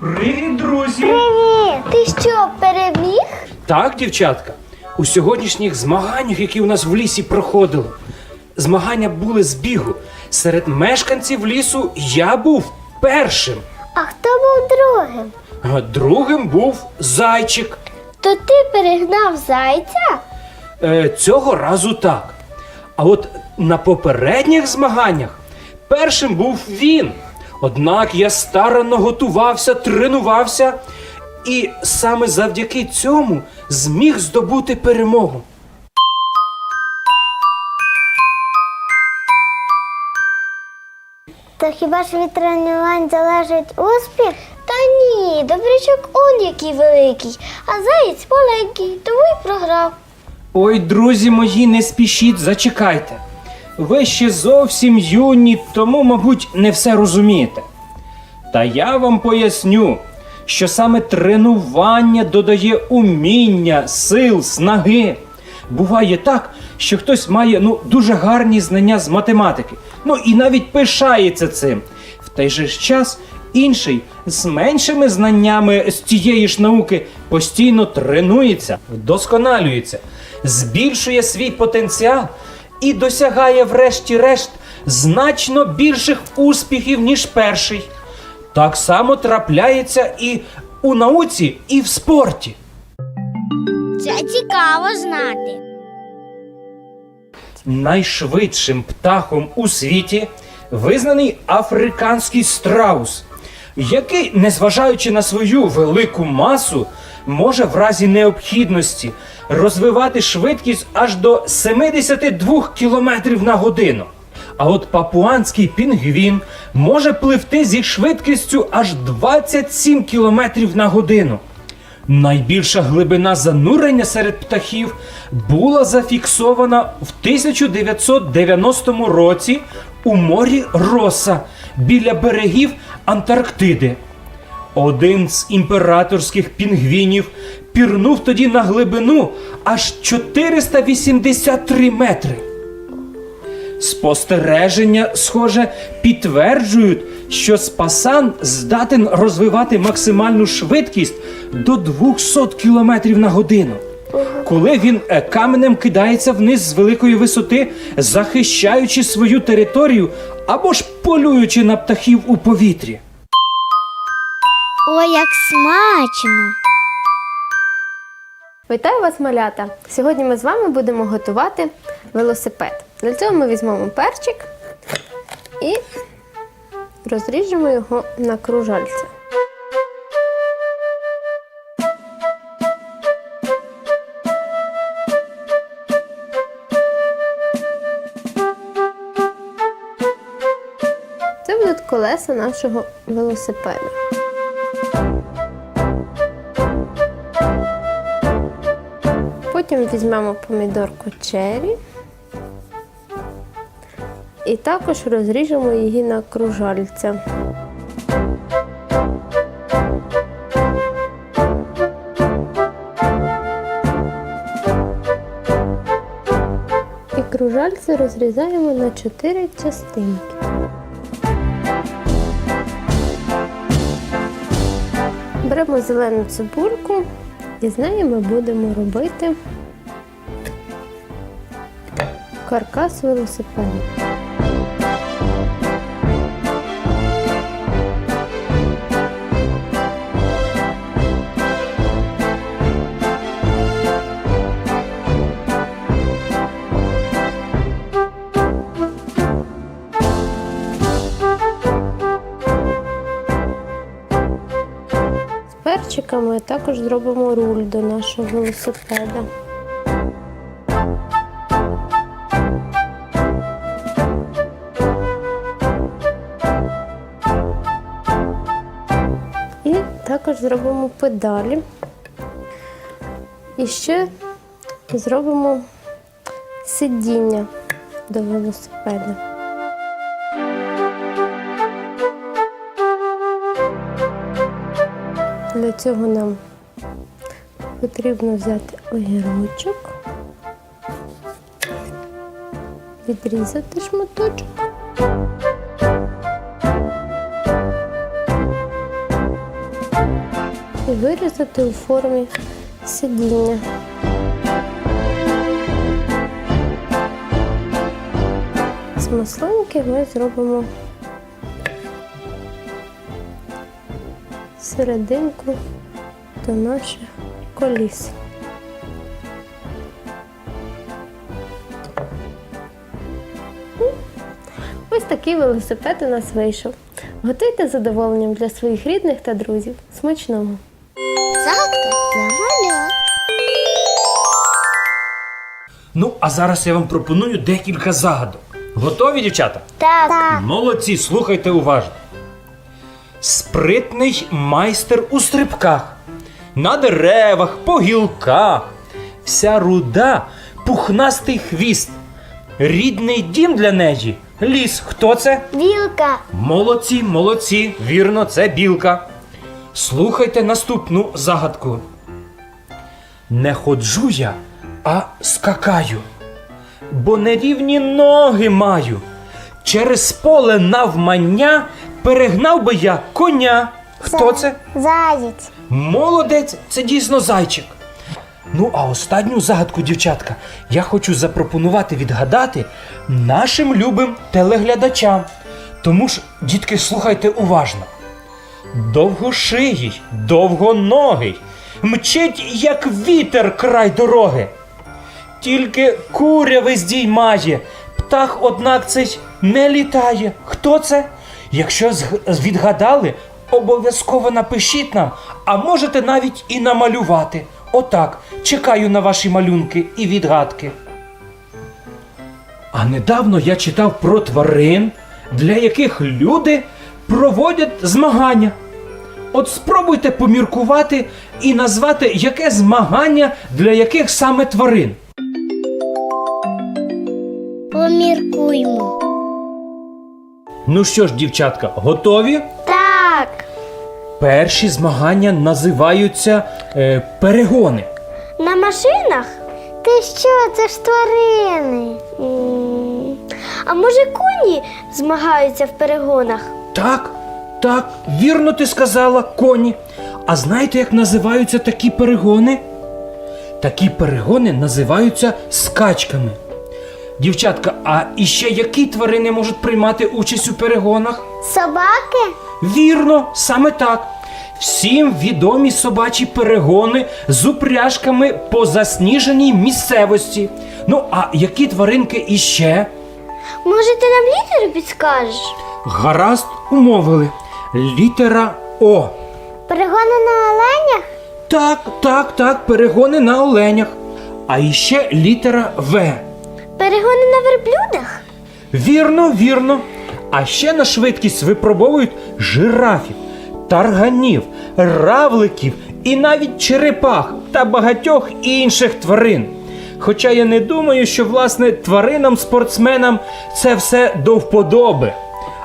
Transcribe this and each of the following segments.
Привіт, друзі! Привіт! Ти що, переміг? Так, дівчатка, у сьогоднішніх змаганнях, які у нас в лісі проходили, змагання були з бігу. Серед мешканців лісу я був першим, А хто був другим? а другим був зайчик. То ти перегнав зайця? Е, цього разу так. А от на попередніх змаганнях першим був він. Однак я старанно готувався, тренувався і саме завдяки цьому зміг здобути перемогу. То хіба ж від тренувань залежить успіх? Та ні, добрячок он який великий, а заєць маленький, тому й програв. Ой, друзі мої, не спішіть, зачекайте. Ви ще зовсім юні, тому, мабуть, не все розумієте. Та я вам поясню, що саме тренування додає уміння, сил, снаги. Буває так, що хтось має ну, дуже гарні знання з математики, ну і навіть пишається цим. В той же час інший з меншими знаннями з тієї ж науки постійно тренується, вдосконалюється, збільшує свій потенціал і досягає, врешті-решт, значно більших успіхів, ніж перший. Так само трапляється і у науці, і в спорті. Це цікаво знати. Найшвидшим птахом у світі визнаний африканський страус, який, незважаючи на свою велику масу, може в разі необхідності розвивати швидкість аж до 72 км на годину. А от папуанський пінгвін може пливти зі швидкістю аж 27 км на годину. Найбільша глибина занурення серед птахів була зафіксована в 1990 році у морі Роса біля берегів Антарктиди. Один з імператорських пінгвінів пірнув тоді на глибину аж 483 метри. Спостереження, схоже, підтверджують, що спасан здатен розвивати максимальну швидкість до 200 км на годину. Коли він е, каменем кидається вниз з великої висоти, захищаючи свою територію або ж полюючи на птахів у повітрі. Ой, як смачно! Вітаю вас, малята! Сьогодні ми з вами будемо готувати велосипед. Для цього ми візьмемо перчик і розріжемо його на кружальця. Це будуть колеса нашого велосипеда. Візьмемо помідорку черрі і також розріжемо її на кружальця. І кружальці розрізаємо на чотири частинки. Беремо зелену цибульку і з нею ми будемо робити каркас велосипеду. З перчиками також зробимо руль до нашого велосипеда. Зробимо педалі. І ще зробимо сидіння до велосипеда. Для цього нам потрібно взяти огірочок, відрізати шматочок. І вирізати у формі сидіння. З маслинки ми зробимо серединку до наших коліс. Ось такий велосипед у нас вийшов. Готуйте задоволенням для своїх рідних та друзів. Смачного! Для. Ну, а зараз я вам пропоную декілька загадок. Готові, дівчата? Так. так. Молодці, слухайте уважно. Спритний майстер у стрибках, на деревах, по гілках. Вся руда, пухнастий хвіст. Рідний дім для неї. Ліс. Хто це? Вілка. Молодці, молодці. Вірно, це білка. Слухайте наступну загадку. Не ходжу я, а скакаю, бо нерівні ноги маю. Через поле навмання перегнав би я коня. Хто це? Заєць. Молодець, це дійсно зайчик. Ну, а останню загадку, дівчатка, я хочу запропонувати відгадати нашим любим телеглядачам. Тому ж, дітки, слухайте уважно. Довгошиїй, довгоногий, мчить, як вітер край дороги. Тільки куряви здіймає, птах, однак цей не літає. Хто це? Якщо відгадали, обов'язково напишіть нам, а можете навіть і намалювати. Отак, чекаю на ваші малюнки і відгадки. А недавно я читав про тварин, для яких люди проводять змагання. От спробуйте поміркувати і назвати, яке змагання для яких саме тварин. Поміркуймо. Ну що ж, дівчатка, готові? Так. Перші змагання називаються е, перегони. На машинах? Ти що, це ж тварини. М, А може коні змагаються в перегонах? Так, так, вірно ти сказала, коні. А знаєте, як називаються такі перегони? Такі перегони називаються скачками. Дівчатка, а іще які тварини можуть приймати участь у перегонах? Собаки? Вірно, саме так. Всім відомі собачі перегони з упряжками по засніженій місцевості. Ну, а які тваринки іще? Може, ти нам літеру підскажеш? Гаразд умовили. Літера О. Перегони на оленях? Так, так, так, перегони на оленях. А іще літера В. Перегони на верблюдах? Вірно, вірно. А ще на швидкість випробовують жирафів, тарганів, равликів і навіть черепах та багатьох інших тварин. Хоча я не думаю, що власне тваринам-спортсменам це все до вподоби.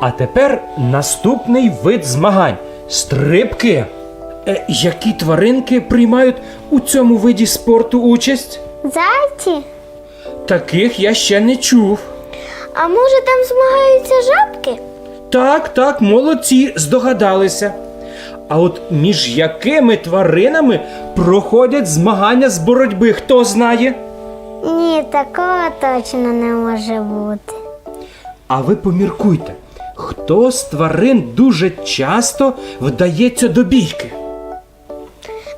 А тепер наступний вид змагань стрибки. Е, які тваринки приймають у цьому виді спорту участь? Зайці? Таких я ще не чув. А може там змагаються жабки? Так, так, молодці, здогадалися. А от між якими тваринами проходять змагання з боротьби, хто знає? Ні, такого точно не може бути. А ви поміркуйте, хто з тварин дуже часто вдається до бійки?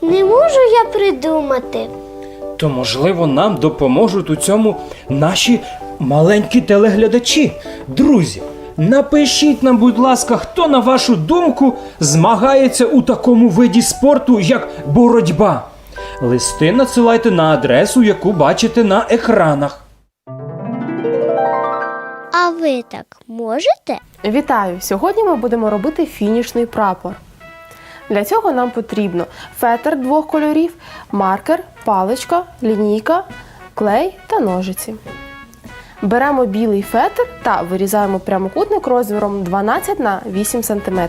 Не можу я придумати. То, можливо, нам допоможуть у цьому наші маленькі телеглядачі. Друзі, напишіть нам, будь ласка, хто, на вашу думку, змагається у такому виді спорту, як боротьба. Листи надсилайте на адресу, яку бачите на екранах. А ви так можете? Вітаю! Сьогодні ми будемо робити фінішний прапор. Для цього нам потрібно фетр двох кольорів, маркер, паличка, лінійка, клей та ножиці. Беремо білий фетр та вирізаємо прямокутник розміром 12 на 8 см.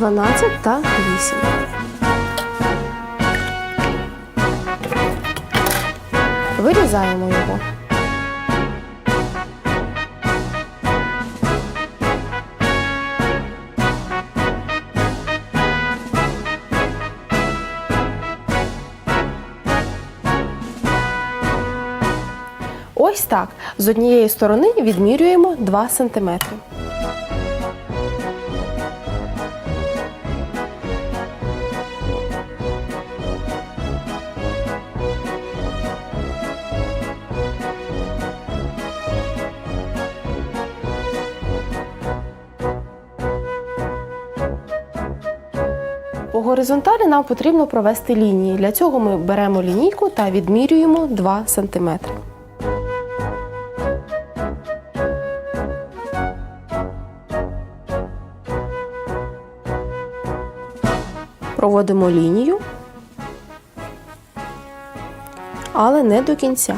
12 та 8. Вирізаємо його. Ось так. З однієї сторони відмірюємо 2 см. Горизонталі нам потрібно провести лінії. Для цього ми беремо лінійку та відмірюємо 2 см. Проводимо лінію, але не до кінця.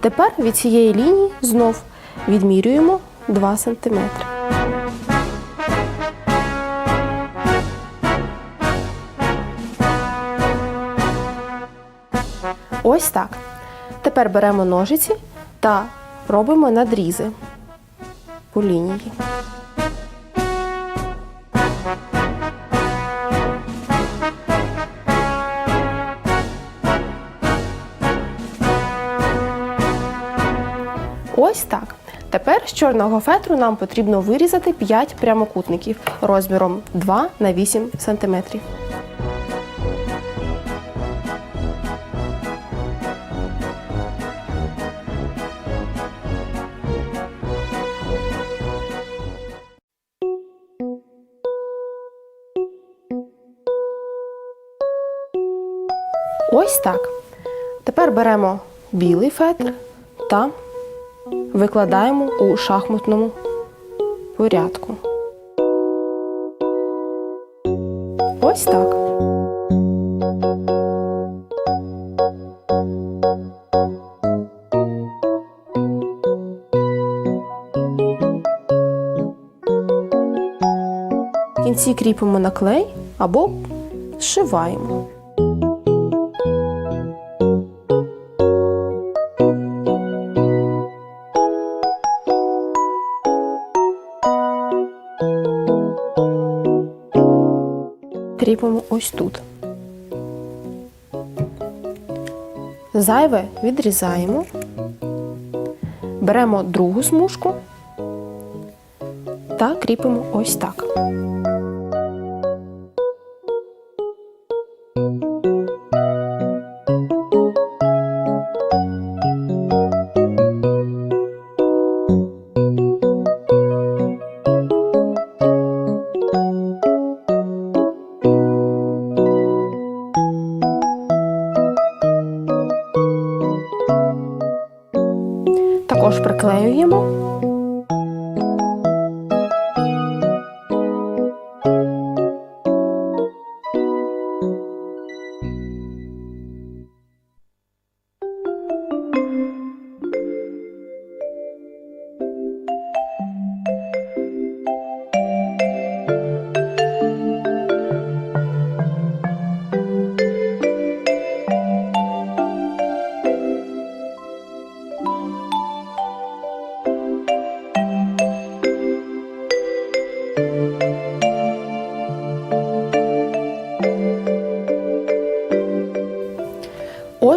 Тепер від цієї лінії знов відмірюємо 2 см. Ось так. Тепер беремо ножиці та робимо надрізи по лінії. Ось так. Тепер з чорного фетру нам потрібно вирізати 5 прямокутників розміром 2 на 8 см. Так. Тепер беремо білий фетр та викладаємо у шахматному порядку. Ось так. В кінці кріпимо на клей або зшиваємо. Кріпимо ось тут. Зайве відрізаємо, беремо другу смужку та кріпимо ось так.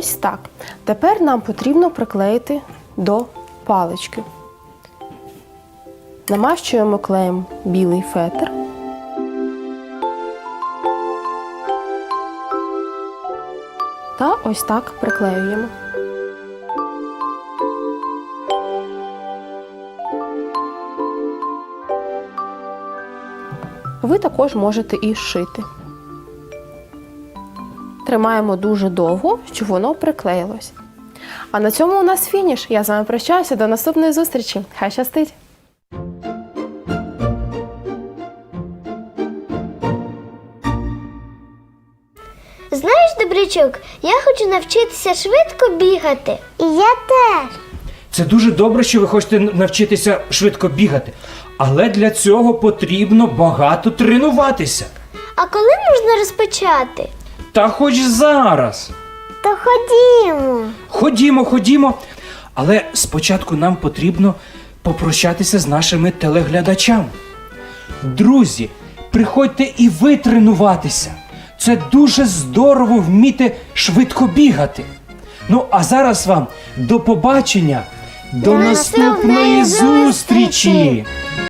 Ось так. Тепер нам потрібно приклеїти до палички. Намащуємо клеєм білий фетр. Та ось так приклеюємо. Ви також можете і шити. Тримаємо дуже довго, щоб воно приклеїлось. А на цьому у нас фініш. Я з вами прощаюся. До наступної зустрічі. Хай щастить! Знаєш, добрячок, я хочу навчитися швидко бігати. І я теж. Це дуже добре, що ви хочете навчитися швидко бігати. Але для цього потрібно багато тренуватися. А коли можна розпочати? Та хоч зараз. То ходімо. Ходімо, ходімо. Але спочатку нам потрібно попрощатися з нашими телеглядачами. Друзі, приходьте і ви тренуватися. Це дуже здорово вміти швидко бігати. Ну, а зараз вам до побачення, до, наступної зустрічі!